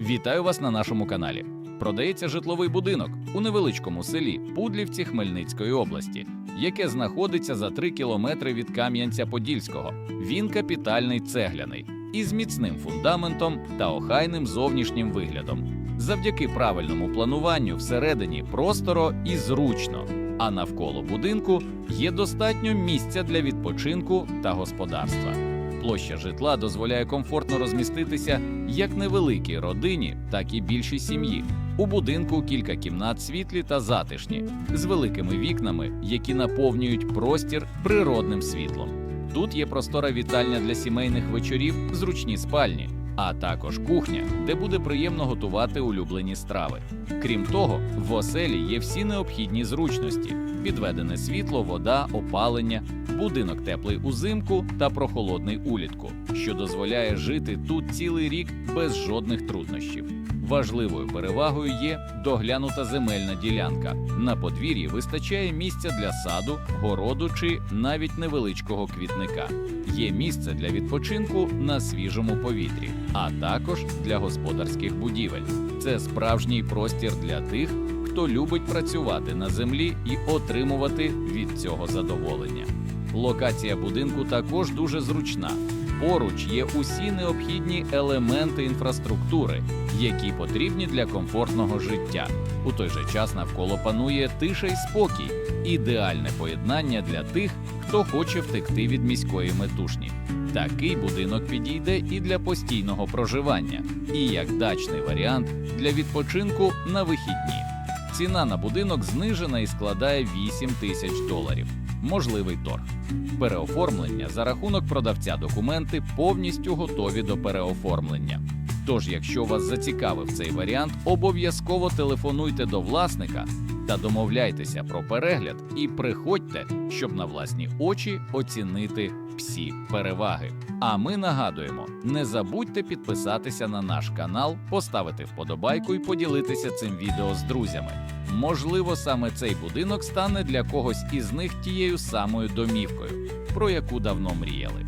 Вітаю вас на нашому каналі. Продається житловий будинок у невеличкому селі Пудлівці Хмельницької області, яке знаходиться за 3 кілометри від Кам'янця-Подільського. Він капітальний цегляний із міцним фундаментом та охайним зовнішнім виглядом. Завдяки правильному плануванню всередині просторо і зручно, а навколо будинку є достатньо місця для відпочинку та господарства. Площа житла дозволяє комфортно розміститися як невеликій родині, так і більшій сім'ї. У будинку кілька кімнат світлі та затишні, з великими вікнами, які наповнюють простір природним світлом. Тут є простора вітальня для сімейних вечорів, зручні спальні, а також кухня, де буде приємно готувати улюблені страви. Крім того, в оселі є всі необхідні зручності: підведене світло, вода, опалення, будинок теплий узимку та прохолодний улітку, що дозволяє жити тут цілий рік без жодних труднощів. Важливою перевагою є доглянута земельна ділянка. На подвір'ї вистачає місця для саду, городу чи навіть невеличкого квітника. Є місце для відпочинку на свіжому повітрі, а також для господарських будівель. Це справжній простір для тих, хто любить працювати на землі і отримувати від цього задоволення. Локація будинку також дуже зручна. Поруч є усі необхідні елементи інфраструктури, які потрібні для комфортного життя. У той же час навколо панує тиша й спокій, ідеальне поєднання для тих, хто хоче втекти від міської метушні. Такий будинок підійде і для постійного проживання, і як дачний варіант для відпочинку на вихідні. Ціна на будинок знижена і складає 8 тисяч доларів. Можливий торг. Переоформлення за рахунок продавця документи повністю готові до переоформлення. Тож, якщо вас зацікавив цей варіант, обов'язково телефонуйте до власника та домовляйтеся про перегляд і приходьте, щоб на власні очі оцінити всі переваги. А ми нагадуємо: не забудьте підписатися на наш канал, поставити вподобайку і поділитися цим відео з друзями. Можливо, саме цей будинок стане для когось із них тією самою домівкою, про яку давно мріяли.